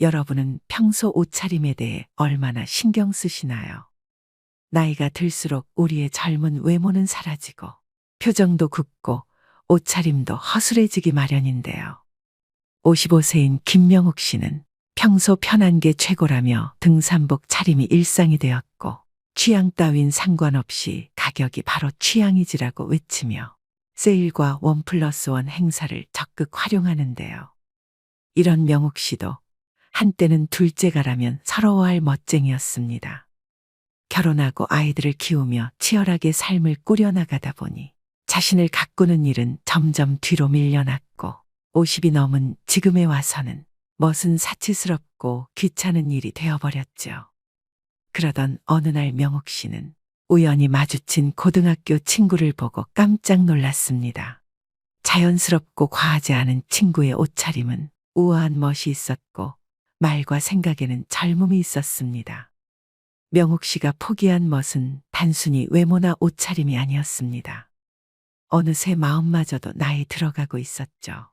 여러분은 평소 옷차림에 대해 얼마나 신경 쓰시나요? 나이가 들수록 우리의 젊은 외모는 사라지고 표정도 굳고 옷차림도 허술해지기 마련인데요. 55세인 김명욱 씨는 평소 편한 게 최고라며 등산복 차림이 일상이 되었고 취향 따윈 상관없이 가격이 바로 취향이지라고 외치며 세일과 원 플러스 원 행사를 적극 활용하는데요. 이런 명욱 씨도 한때는 둘째가라면 서러워할 멋쟁이였습니다. 결혼하고 아이들을 키우며 치열하게 삶을 꾸려나가다 보니 자신을 가꾸는 일은 점점 뒤로 밀려났고 50이 넘은 지금에 와서는 멋은 사치스럽고 귀찮은 일이 되어버렸죠. 그러던 어느 날 명욱 씨는 우연히 마주친 고등학교 친구를 보고 깜짝 놀랐습니다. 자연스럽고 과하지 않은 친구의 옷차림은 우아한 멋이 있었고 말과 생각에는 젊음이 있었습니다. 명욱 씨가 포기한 멋은 단순히 외모나 옷차림이 아니었습니다. 어느새 마음마저도 나이 들어가고 있었죠.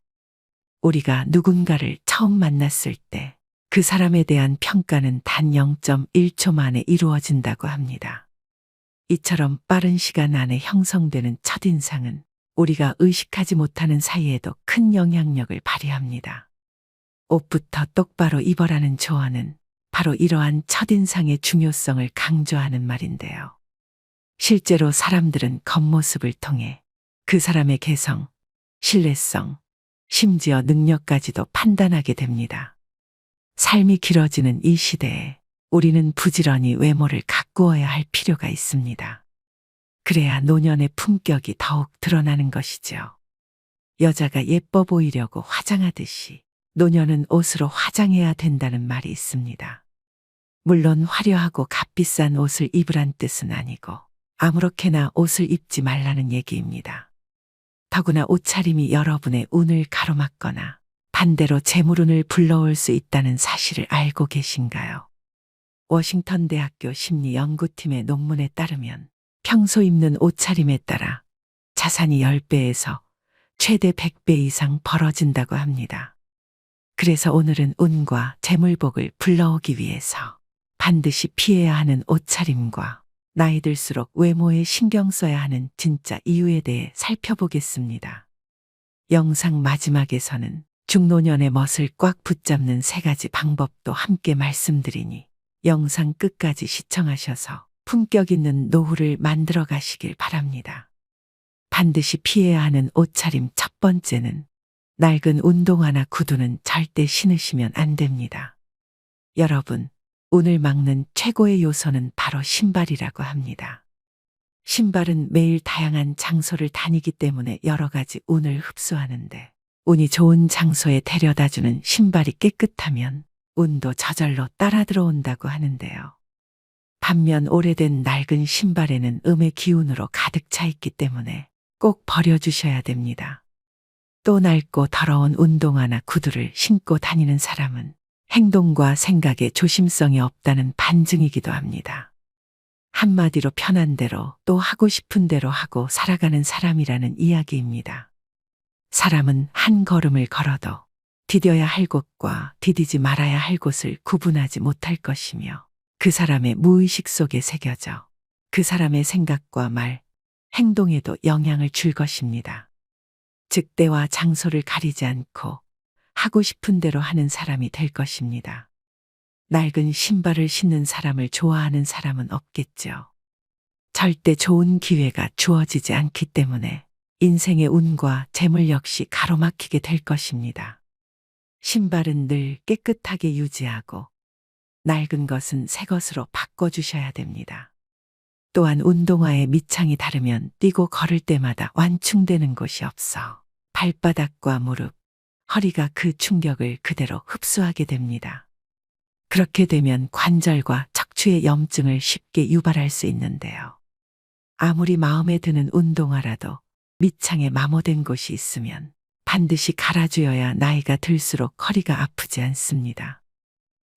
우리가 누군가를 처음 만났을 때 그 사람에 대한 평가는 단 0.1초 만에 이루어진다고 합니다. 이처럼 빠른 시간 안에 형성되는 첫인상은 우리가 의식하지 못하는 사이에도 큰 영향력을 발휘합니다. 옷부터 똑바로 입어라는 조언은 바로 이러한 첫인상의 중요성을 강조하는 말인데요. 실제로 사람들은 겉모습을 통해 그 사람의 개성, 신뢰성, 심지어 능력까지도 판단하게 됩니다. 삶이 길어지는 이 시대에 우리는 부지런히 외모를 가꾸어야 할 필요가 있습니다. 그래야 노년의 품격이 더욱 드러나는 것이죠. 여자가 예뻐 보이려고 화장하듯이 노년은 옷으로 화장해야 된다는 말이 있습니다. 물론 화려하고 값비싼 옷을 입으란 뜻은 아니고 아무렇게나 옷을 입지 말라는 얘기입니다. 더구나 옷차림이 여러분의 운을 가로막거나 반대로 재물운을 불러올 수 있다는 사실을 알고 계신가요? 워싱턴 대학교 심리 연구팀의 논문에 따르면 평소 입는 옷차림에 따라 자산이 10배에서 최대 100배 이상 벌어진다고 합니다. 그래서 오늘은 운과 재물복을 불러오기 위해서 반드시 피해야 하는 옷차림과 나이 들수록 외모에 신경 써야 하는 진짜 이유에 대해 살펴보겠습니다. 영상 마지막에서는 중노년의 멋을 꽉 붙잡는 세 가지 방법도 함께 말씀드리니 영상 끝까지 시청하셔서 품격 있는 노후를 만들어 가시길 바랍니다. 반드시 피해야 하는 옷차림 첫 번째는 낡은 운동화나 구두는 절대 신으시면 안 됩니다. 여러분, 운을 막는 최고의 요소는 바로 신발이라고 합니다. 신발은 매일 다양한 장소를 다니기 때문에 여러 가지 운을 흡수하는데 운이 좋은 장소에 데려다 주는 신발이 깨끗하면 운도 저절로 따라 들어온다고 하는데요. 반면 오래된 낡은 신발에는 음의 기운으로 가득 차 있기 때문에 꼭 버려주셔야 됩니다. 또 낡고 더러운 운동화나 구두를 신고 다니는 사람은 행동과 생각에 조심성이 없다는 반증이기도 합니다. 한마디로 편한 대로 또 하고 싶은 대로 하고 살아가는 사람이라는 이야기입니다. 사람은 한 걸음을 걸어도 디뎌야 할 곳과 디디지 말아야 할 곳을 구분하지 못할 것이며 그 사람의 무의식 속에 새겨져 그 사람의 생각과 말, 행동에도 영향을 줄 것입니다. 즉 때와 장소를 가리지 않고 하고 싶은 대로 하는 사람이 될 것입니다. 낡은 신발을 신는 사람을 좋아하는 사람은 없겠죠. 절대 좋은 기회가 주어지지 않기 때문에 인생의 운과 재물 역시 가로막히게 될 것입니다. 신발은 늘 깨끗하게 유지하고 낡은 것은 새 것으로 바꿔주셔야 됩니다. 또한 운동화의 밑창이 다르면 뛰고 걸을 때마다 완충되는 곳이 없어 발바닥과 무릎, 허리가 그 충격을 그대로 흡수하게 됩니다. 그렇게 되면 관절과 척추의 염증을 쉽게 유발할 수 있는데요. 아무리 마음에 드는 운동화라도 밑창에 마모된 곳이 있으면 반드시 갈아주어야 나이가 들수록 허리가 아프지 않습니다.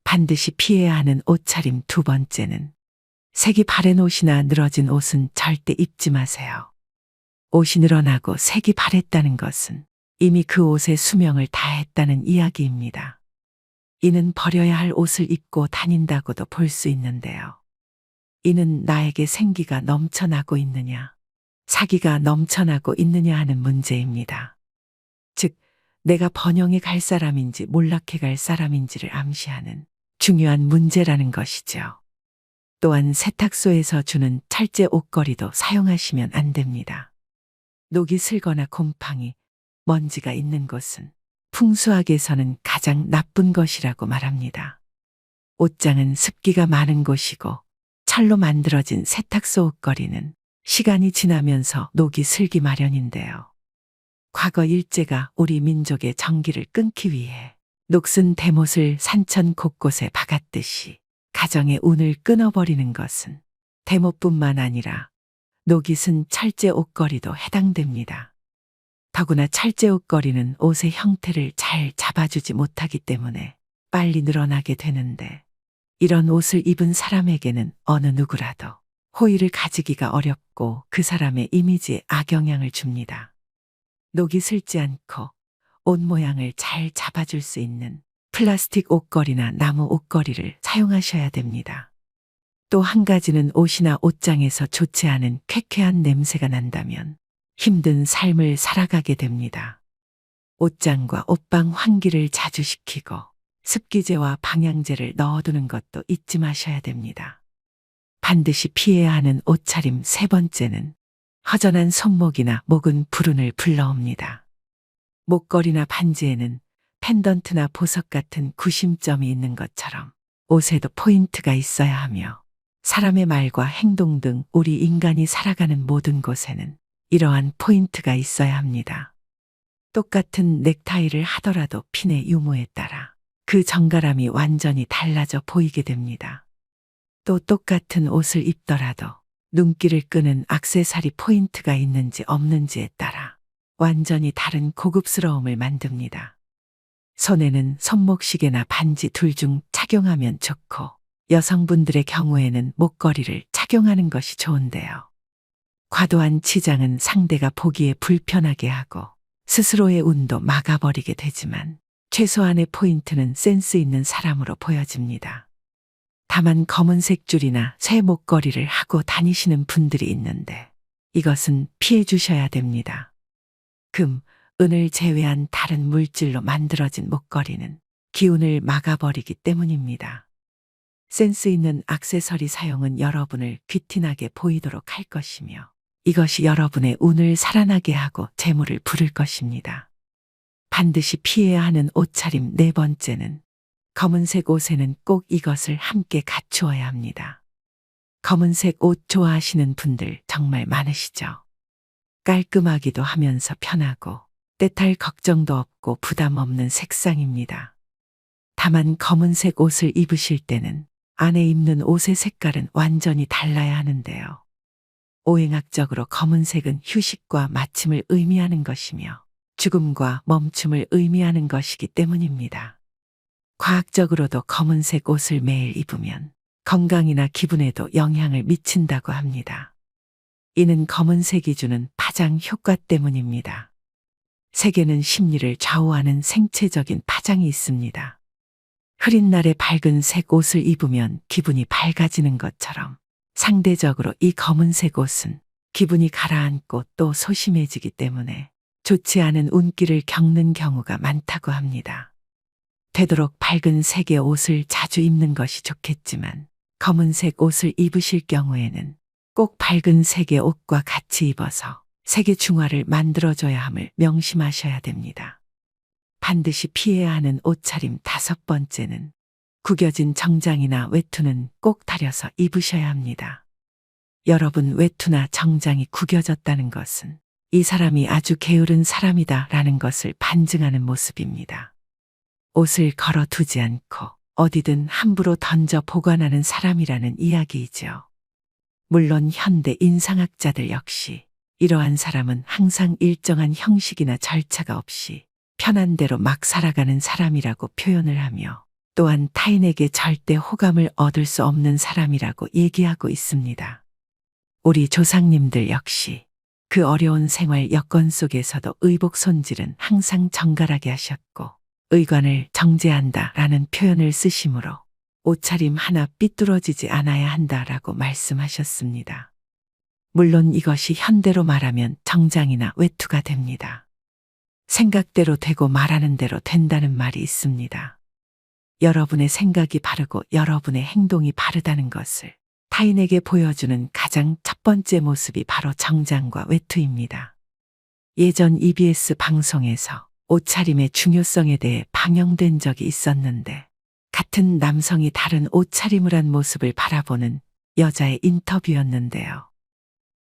반드시 피해야 하는 옷차림 두 번째는 색이 바랜 옷이나 늘어진 옷은 절대 입지 마세요. 옷이 늘어나고 색이 바랬다는 것은 이미 그 옷의 수명을 다했다는 이야기입니다. 이는 버려야 할 옷을 입고 다닌다고도 볼 수 있는데요. 이는 나에게 생기가 넘쳐나고 있느냐, 사기가 넘쳐나고 있느냐 하는 문제입니다. 즉, 내가 번영해 갈 사람인지 몰락해 갈 사람인지를 암시하는 중요한 문제라는 것이죠. 또한 세탁소에서 주는 철제 옷걸이도 사용하시면 안 됩니다. 녹이 슬거나 곰팡이, 먼지가 있는 곳은 풍수학에서는 가장 나쁜 것이라고 말합니다. 옷장은 습기가 많은 곳이고 철로 만들어진 세탁소 옷걸이는 시간이 지나면서 녹이 슬기 마련인데요. 과거 일제가 우리 민족의 정기를 끊기 위해 녹슨 대못을 산천 곳곳에 박았듯이 가정의 운을 끊어버리는 것은 대못뿐만 아니라 녹이 쓴 철제 옷걸이도 해당됩니다. 더구나 철제 옷걸이는 옷의 형태를 잘 잡아주지 못하기 때문에 빨리 늘어나게 되는데 이런 옷을 입은 사람에게는 어느 누구라도 호의를 가지기가 어렵고 그 사람의 이미지에 악영향을 줍니다. 녹이 슬지 않고 옷 모양을 잘 잡아줄 수 있는 플라스틱 옷걸이나 나무 옷걸이를 사용하셔야 됩니다. 또 한 가지는 옷이나 옷장에서 좋지 않은 쾌쾌한 냄새가 난다면 힘든 삶을 살아가게 됩니다. 옷장과 옷방 환기를 자주 시키고 습기제와 방향제를 넣어두는 것도 잊지 마셔야 됩니다. 반드시 피해야 하는 옷차림 세 번째는 허전한 손목이나 목은 불운을 불러옵니다. 목걸이나 반지에는 펜던트나 보석 같은 구심점이 있는 것처럼 옷에도 포인트가 있어야 하며 사람의 말과 행동 등 우리 인간이 살아가는 모든 곳에는 이러한 포인트가 있어야 합니다. 똑같은 넥타이를 하더라도 핀의 유무에 따라 그 정갈함이 완전히 달라져 보이게 됩니다. 또 똑같은 옷을 입더라도 눈길을 끄는 악세사리 포인트가 있는지 없는지에 따라 완전히 다른 고급스러움을 만듭니다. 손에는 손목시계나 반지 둘 중 착용하면 좋고 여성분들의 경우에는 목걸이를 착용하는 것이 좋은데요. 과도한 치장은 상대가 보기에 불편하게 하고 스스로의 운도 막아버리게 되지만 최소한의 포인트는 센스 있는 사람으로 보여집니다. 다만 검은색 줄이나 새 목걸이를 하고 다니시는 분들이 있는데 이것은 피해 주셔야 됩니다. 금, 은을 제외한 다른 물질로 만들어진 목걸이는 기운을 막아버리기 때문입니다. 센스 있는 악세서리 사용은 여러분을 귀티나게 보이도록 할 것이며 이것이 여러분의 운을 살아나게 하고 재물을 부를 것입니다. 반드시 피해야 하는 옷차림 네 번째는 검은색 옷에는 꼭 이것을 함께 갖추어야 합니다. 검은색 옷 좋아하시는 분들 정말 많으시죠? 깔끔하기도 하면서 편하고 때탈 걱정도 없고 부담 없는 색상입니다. 다만 검은색 옷을 입으실 때는 안에 입는 옷의 색깔은 완전히 달라야 하는데요. 오행학적으로 검은색은 휴식과 마침을 의미하는 것이며 죽음과 멈춤을 의미하는 것이기 때문입니다. 과학적으로도 검은색 옷을 매일 입으면 건강이나 기분에도 영향을 미친다고 합니다. 이는 검은색이 주는 파장 효과 때문입니다. 색에는 심리를 좌우하는 생체적인 파장이 있습니다. 흐린 날에 밝은 색 옷을 입으면 기분이 밝아지는 것처럼 상대적으로 이 검은색 옷은 기분이 가라앉고 또 소심해지기 때문에 좋지 않은 운기를 겪는 경우가 많다고 합니다. 되도록 밝은 색의 옷을 자주 입는 것이 좋겠지만 검은색 옷을 입으실 경우에는 꼭 밝은 색의 옷과 같이 입어서 색의 중화를 만들어줘야 함을 명심하셔야 됩니다. 반드시 피해야 하는 옷차림 다섯 번째는 구겨진 정장이나 외투는 꼭 다려서 입으셔야 합니다. 여러분 외투나 정장이 구겨졌다는 것은 이 사람이 아주 게으른 사람이다 라는 것을 반증하는 모습입니다. 옷을 걸어 두지 않고 어디든 함부로 던져 보관하는 사람이라는 이야기이죠. 물론 현대 인상학자들 역시 이러한 사람은 항상 일정한 형식이나 절차가 없이 편한 대로 막 살아가는 사람이라고 표현을 하며 또한 타인에게 절대 호감을 얻을 수 없는 사람이라고 얘기하고 있습니다. 우리 조상님들 역시 그 어려운 생활 여건 속에서도 의복 손질은 항상 정갈하게 하셨고 의관을 정제한다 라는 표현을 쓰시므로 옷차림 하나 삐뚤어지지 않아야 한다라고 말씀하셨습니다. 물론 이것이 현대로 말하면 정장이나 외투가 됩니다. 생각대로 되고 말하는 대로 된다는 말이 있습니다. 여러분의 생각이 바르고 여러분의 행동이 바르다는 것을 타인에게 보여주는 가장 첫 번째 모습이 바로 정장과 외투입니다. 예전 EBS 방송에서 옷차림의 중요성에 대해 방영된 적이 있었는데 같은 남성이 다른 옷차림을 한 모습을 바라보는 여자의 인터뷰였는데요.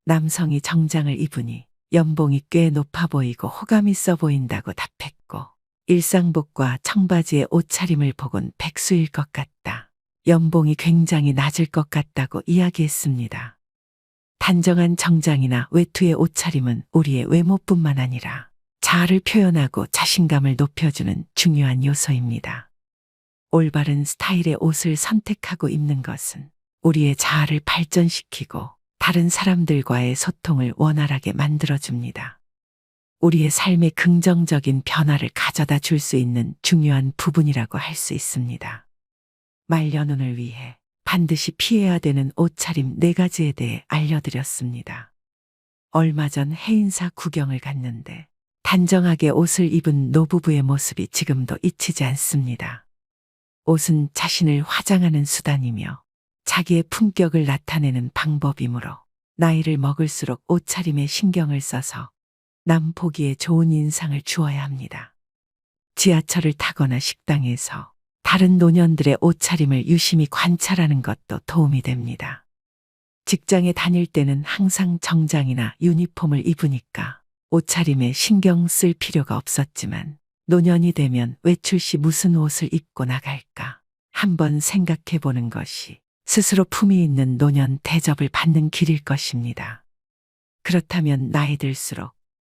남성이 정장을 입으니 연봉이 꽤 높아 보이고 호감 있어 보인다고 답했고 일상복과 청바지의 옷차림을 보곤 백수일 것 같다. 연봉이 굉장히 낮을 것 같다고 이야기했습니다. 단정한 정장이나 외투의 옷차림은 우리의 외모뿐만 아니라 자아를 표현하고 자신감을 높여주는 중요한 요소입니다. 올바른 스타일의 옷을 선택하고 입는 것은 우리의 자아를 발전시키고 다른 사람들과의 소통을 원활하게 만들어줍니다. 우리의 삶에 긍정적인 변화를 가져다 줄 수 있는 중요한 부분이라고 할 수 있습니다. 말년운을 위해 반드시 피해야 되는 옷차림 네 가지에 대해 알려드렸습니다. 얼마 전 해인사 구경을 갔는데 단정하게 옷을 입은 노부부의 모습이 지금도 잊히지 않습니다. 옷은 자신을 화장하는 수단이며 자기의 품격을 나타내는 방법이므로 나이를 먹을수록 옷차림에 신경을 써서 남 보기에 좋은 인상을 주어야 합니다. 지하철을 타거나 식당에서 다른 노년들의 옷차림을 유심히 관찰하는 것도 도움이 됩니다. 직장에 다닐 때는 항상 정장이나 유니폼을 입으니까 옷차림에 신경 쓸 필요가 없었지만 노년이 되면 외출 시 무슨 옷을 입고 나갈까 한번 생각해 보는 것이 스스로 품위 있는 노년 대접을 받는 길일 것입니다. 그렇다면 나이 들수록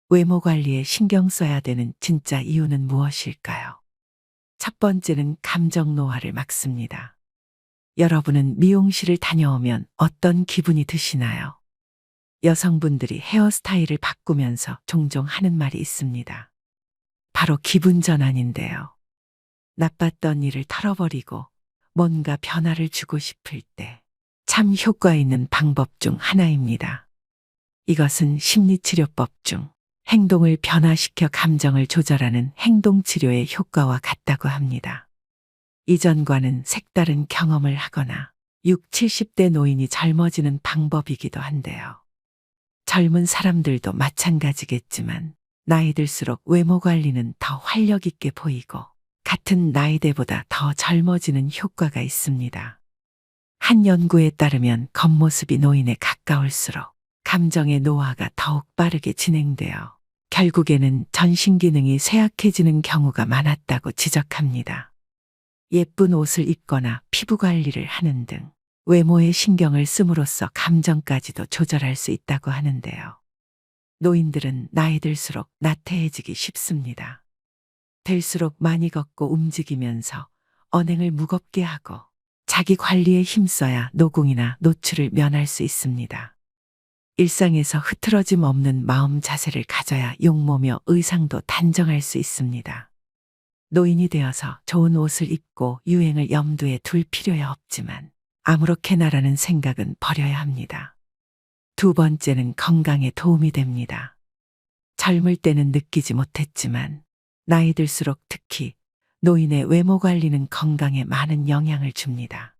외모 관리에 신경 써야 되는 진짜 이유는 무엇일까요? 첫 번째는 감정 노화를 막습니다. 여러분은 미용실을 다녀오면 어떤 기분이 드시나요? 여성분들이 헤어스타일을 바꾸면서 종종 하는 말이 있습니다. 바로 기분 전환인데요. 나빴던 일을 털어버리고 뭔가 변화를 주고 싶을 때 참 효과 있는 방법 중 하나입니다. 이것은 심리치료법 중 행동을 변화시켜 감정을 조절하는 행동치료의 효과와 같다고 합니다. 이전과는 색다른 경험을 하거나 6, 70대 노인이 젊어지는 방법이기도 한데요. 젊은 사람들도 마찬가지겠지만 나이 들수록 외모 관리는 더 활력 있게 보이고 같은 나이대보다 더 젊어지는 효과가 있습니다. 한 연구에 따르면 겉모습이 노인에 가까울수록 감정의 노화가 더욱 빠르게 진행되어 결국에는 전신 기능이 쇠약해지는 경우가 많았다고 지적합니다. 예쁜 옷을 입거나 피부 관리를 하는 등 외모에 신경을 씀으로써 감정까지도 조절할 수 있다고 하는데요. 노인들은 나이 들수록 나태해지기 쉽습니다. 될수록 많이 걷고 움직이면서 언행을 무겁게 하고 자기 관리에 힘써야 노궁이나 노출을 면할 수 있습니다. 일상에서 흐트러짐 없는 마음 자세를 가져야 용모며 의상도 단정할 수 있습니다. 노인이 되어서 좋은 옷을 입고 유행을 염두에 둘 필요야 없지만 아무렇게나라는 생각은 버려야 합니다. 두 번째는 건강에 도움이 됩니다. 젊을 때는 느끼지 못했지만 나이 들수록 특히 노인의 외모 관리는 건강에 많은 영향을 줍니다.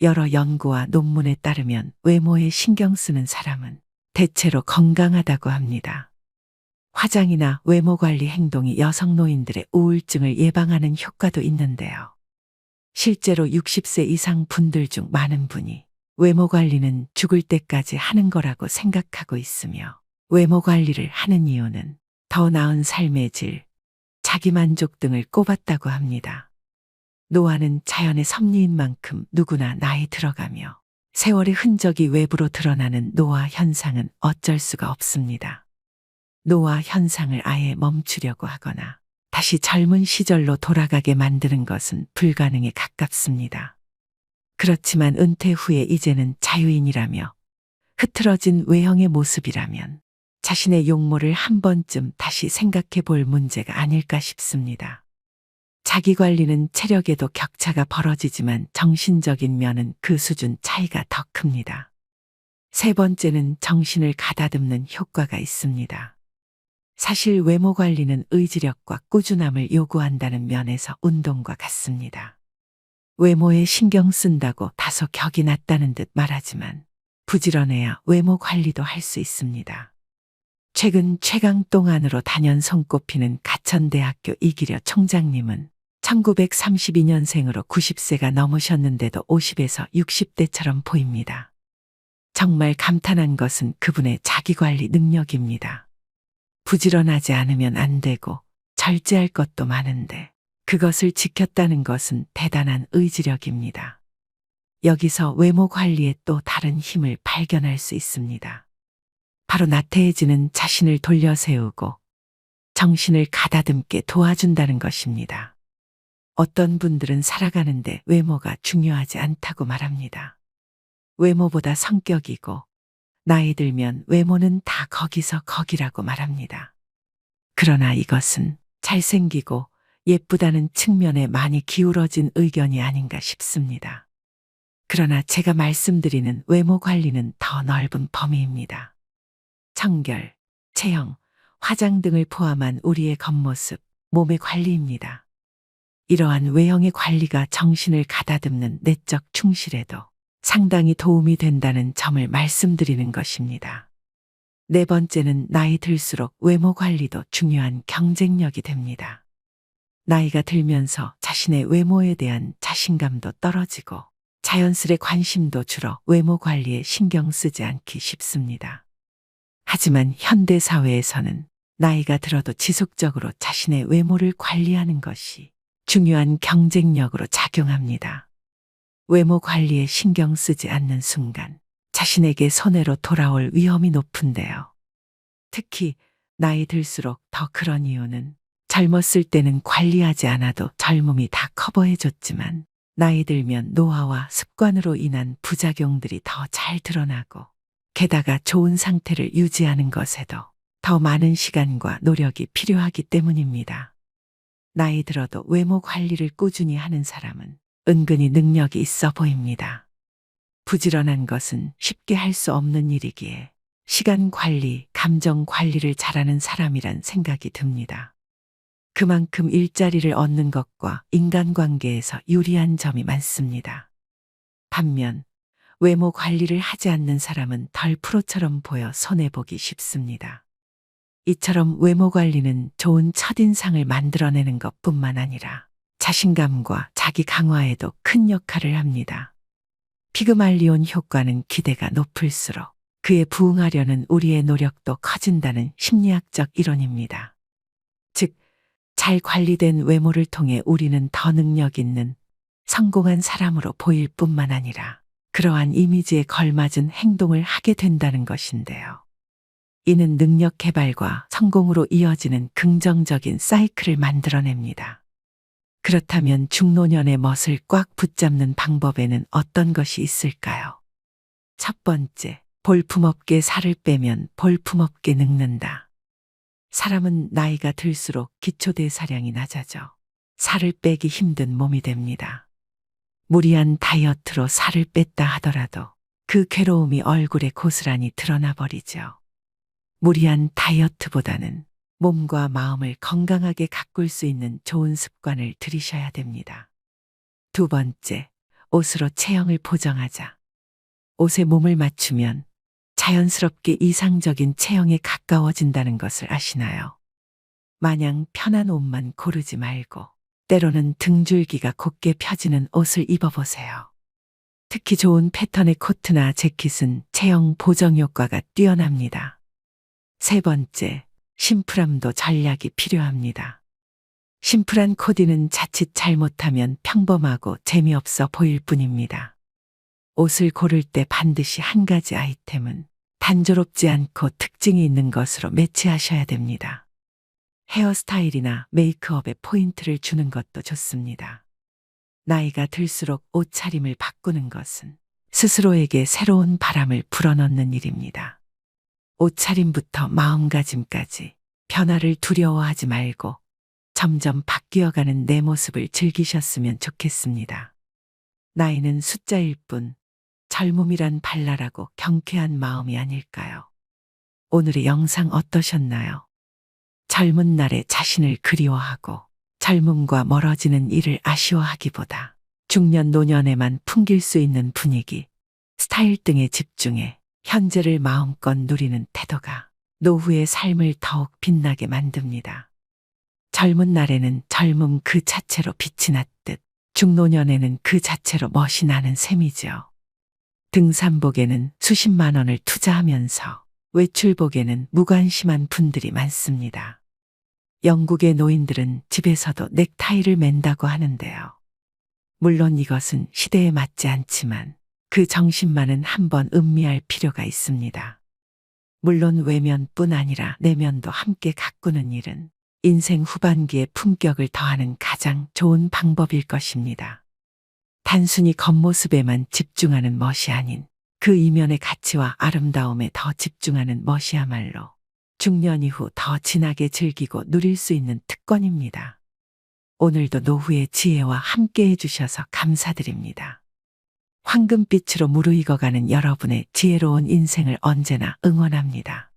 여러 연구와 논문에 따르면 외모에 신경 쓰는 사람은 대체로 건강하다고 합니다. 화장이나 외모 관리 행동이 여성 노인들의 우울증을 예방하는 효과도 있는데요. 실제로 60세 이상 분들 중 많은 분이 외모 관리는 죽을 때까지 하는 거라고 생각하고 있으며 외모 관리를 하는 이유는 더 나은 삶의 질, 자기만족 등을 꼽았다고 합니다. 노화는 자연의 섭리인 만큼 누구나 나이 들어가며 세월의 흔적이 외부로 드러나는 노화 현상은 어쩔 수가 없습니다. 노화 현상을 아예 멈추려고 하거나 다시 젊은 시절로 돌아가게 만드는 것은 불가능에 가깝습니다. 그렇지만 은퇴 후에 이제는 자유인이라며 흐트러진 외형의 모습이라면 자신의 용모를 한 번쯤 다시 생각해 볼 문제가 아닐까 싶습니다. 자기 관리는 체력에도 격차가 벌어지지만 정신적인 면은 그 수준 차이가 더 큽니다. 세 번째는 정신을 가다듬는 효과가 있습니다. 사실 외모 관리는 의지력과 꾸준함을 요구한다는 면에서 운동과 같습니다. 외모에 신경 쓴다고 다소 격이 낮다는 듯 말하지만 부지런해야 외모 관리도 할 수 있습니다. 최근 최강 동안으로 단연 손꼽히는 가천대학교 이기려 총장님은 1932년생으로 90세가 넘으셨는데도 50에서 60대처럼 보입니다. 정말 감탄한 것은 그분의 자기관리 능력입니다. 부지런하지 않으면 안 되고 절제할 것도 많은데 그것을 지켰다는 것은 대단한 의지력입니다. 여기서 외모 관리에 또 다른 힘을 발견할 수 있습니다. 바로 나태해지는 자신을 돌려 세우고 정신을 가다듬게 도와준다는 것입니다. 어떤 분들은 살아가는데 외모가 중요하지 않다고 말합니다. 외모보다 성격이고 나이 들면 외모는 다 거기서 거기라고 말합니다. 그러나 이것은 잘생기고 예쁘다는 측면에 많이 기울어진 의견이 아닌가 싶습니다. 그러나 제가 말씀드리는 외모 관리는 더 넓은 범위입니다. 청결, 체형, 화장 등을 포함한 우리의 겉모습, 몸의 관리입니다. 이러한 외형의 관리가 정신을 가다듬는 내적 충실에도 상당히 도움이 된다는 점을 말씀드리는 것입니다. 네 번째는 나이 들수록 외모 관리도 중요한 경쟁력이 됩니다. 나이가 들면서 자신의 외모에 대한 자신감도 떨어지고 자연스레 관심도 줄어 외모 관리에 신경 쓰지 않기 쉽습니다. 하지만 현대 사회에서는 나이가 들어도 지속적으로 자신의 외모를 관리하는 것이 중요한 경쟁력으로 작용합니다. 외모 관리에 신경 쓰지 않는 순간 자신에게 손해로 돌아올 위험이 높은데요. 특히 나이 들수록 더 그런 이유는 젊었을 때는 관리하지 않아도 젊음이 다 커버해줬지만 나이 들면 노화와 습관으로 인한 부작용들이 더 잘 드러나고 게다가 좋은 상태를 유지하는 것에도 더 많은 시간과 노력이 필요하기 때문입니다. 나이 들어도 외모 관리를 꾸준히 하는 사람은 은근히 능력이 있어 보입니다. 부지런한 것은 쉽게 할 수 없는 일이기에 시간 관리, 감정 관리를 잘하는 사람이란 생각이 듭니다. 그만큼 일자리를 얻는 것과 인간관계에서 유리한 점이 많습니다. 반면 외모 관리를 하지 않는 사람은 덜 프로처럼 보여 손해보기 쉽습니다. 이처럼 외모 관리는 좋은 첫인상을 만들어내는 것 뿐만 아니라 자신감과 자기 강화에도 큰 역할을 합니다. 피그말리온 효과는 기대가 높을수록 그에 부응하려는 우리의 노력도 커진다는 심리학적 이론입니다. 즉, 잘 관리된 외모를 통해 우리는 더 능력 있는 성공한 사람으로 보일 뿐만 아니라 그러한 이미지에 걸맞은 행동을 하게 된다는 것인데요. 이는 능력 개발과 성공으로 이어지는 긍정적인 사이클을 만들어냅니다. 그렇다면 중노년의 멋을 꽉 붙잡는 방법에는 어떤 것이 있을까요? 첫 번째, 볼품없게 살을 빼면 볼품없게 늙는다. 사람은 나이가 들수록 기초대사량이 낮아져 살을 빼기 힘든 몸이 됩니다. 무리한 다이어트로 살을 뺐다 하더라도 그 괴로움이 얼굴에 고스란히 드러나 버리죠. 무리한 다이어트보다는 몸과 마음을 건강하게 가꿀 수 있는 좋은 습관을 들이셔야 됩니다. 두 번째, 옷으로 체형을 보정하자. 옷에 몸을 맞추면 자연스럽게 이상적인 체형에 가까워진다는 것을 아시나요? 마냥 편한 옷만 고르지 말고 때로는 등줄기가 곧게 펴지는 옷을 입어보세요. 특히 좋은 패턴의 코트나 재킷은 체형 보정 효과가 뛰어납니다. 세 번째, 심플함도 전략이 필요합니다. 심플한 코디는 자칫 잘못하면 평범하고 재미없어 보일 뿐입니다. 옷을 고를 때 반드시 한 가지 아이템은 단조롭지 않고 특징이 있는 것으로 매치하셔야 됩니다. 헤어스타일이나 메이크업에 포인트를 주는 것도 좋습니다. 나이가 들수록 옷차림을 바꾸는 것은 스스로에게 새로운 바람을 불어넣는 일입니다. 옷차림부터 마음가짐까지 변화를 두려워하지 말고 점점 바뀌어가는 내 모습을 즐기셨으면 좋겠습니다. 나이는 숫자일 뿐 젊음이란 발랄하고 경쾌한 마음이 아닐까요? 오늘의 영상 어떠셨나요? 젊은 날의 자신을 그리워하고 젊음과 멀어지는 일을 아쉬워하기보다 중년 노년에만 풍길 수 있는 분위기, 스타일 등에 집중해 현재를 마음껏 누리는 태도가 노후의 삶을 더욱 빛나게 만듭니다. 젊은 날에는 젊음 그 자체로 빛이 났듯 중노년에는 그 자체로 멋이 나는 셈이죠. 등산복에는 수십만 원을 투자하면서 외출복에는 무관심한 분들이 많습니다. 영국의 노인들은 집에서도 넥타이를 맨다고 하는데요. 물론 이것은 시대에 맞지 않지만 그 정신만은 한번 음미할 필요가 있습니다. 물론 외면뿐 아니라 내면도 함께 가꾸는 일은 인생 후반기에 품격을 더하는 가장 좋은 방법일 것입니다. 단순히 겉모습에만 집중하는 멋이 아닌 그 이면의 가치와 아름다움에 더 집중하는 멋이야말로 중년 이후 더 진하게 즐기고 누릴 수 있는 특권입니다. 오늘도 노후의 지혜와 함께 해주셔서 감사드립니다. 황금빛으로 무르익어가는 여러분의 지혜로운 인생을 언제나 응원합니다.